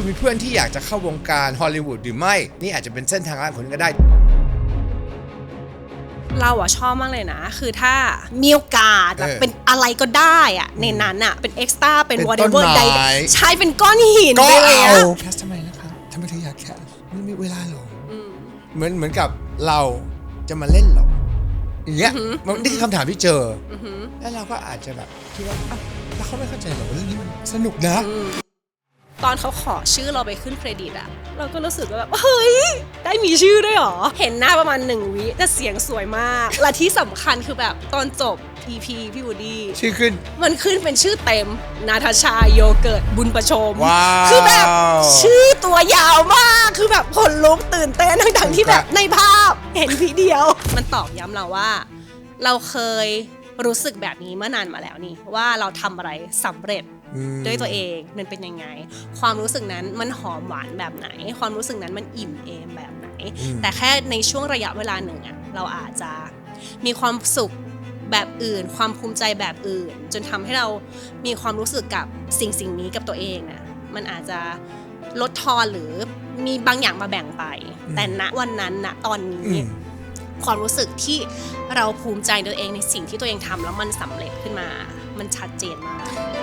คุณมีเพื่อนที่อยากจะเข้าวงการฮอลลีวูดหรือไม่ นี่อาจจะเป็นเส้นทางร้านคนก็ได้ เราอะชอบมากเลยนะ คือถ้ามีโอกาสแบบเออเป็นอะไรก็ได้อะในนั้นอะเป็นเอ็กซ์ตร้าเป็นเป็นวอต้เ e นเวอร์ไม้ ใดๆใช่เป็นก้อนหินก็ไปเลยเอาอะแคสทำไมนะครับทำไมถึงอยากแคสไม่มีเวลาหรออเหมือนเหมือนกับเราจะมาเล่นหรออย่างเงี้ยมันนี่คือคำถามที่เจออแล้วเราก็อาจจะแบบคิดว่าอ้าวแล้วเขาไม่เข้าใจหรอว่าเรื่องนี้มันสนุกนะ ตอนเขาขอชื่อเราไปขึ้นเครดิตอะเราก็รู้สึกว่าแบบเฮ้ย ได้มีชื่อด้วยเหรอ เห็นหน้าประมาณหนึ่งวิแต่เสียงสวยมาก และที่สำคัญคือแบบตอนจบ EP พี่วูดดี้ชื่อขึ้น มันขึ้นเป็นชื่อเต็ม นาทาชาโยเกิร์ตบุญประชม ว้าว คือแบบชื่อตัวยาวมาก คือแบบขนลุกตื่นเต้นทั้งๆที่แบบในภาพเห็นพีเดียว มันตอกย้ำเราว่า เราเคยรู้สึกแบบนี้เมื่อนานมาแล้วนี่ว่าเราทำอะไรสำเร็จอืม ด้วยตัวเองมันเป็นยังไง ความรู้สึกนั้นมันหอมหวานแบบไหน ความรู้สึกนั้นมันอิ่มเอมแบบไหน แต่แค่ในช่วงระยะเวลาหนึ่งอะเราอาจจะมีความสุขแบบอื่น ความภูมิใจแบบอื่น จนทำให้เรามีความรู้สึกกับสิ่งสิ่งนี้กับตัวเองนะมันอาจจะลดทอนหรือมีบางอย่างมาแบ่งไป แต่ณวันนั้นณตอนนี้อืมความรู้สึกที่เราภูมิใจตัวเองในสิ่งที่ตัวเองทำแล้วมันสำเร็จขึ้นมา มันชัดเจนมาก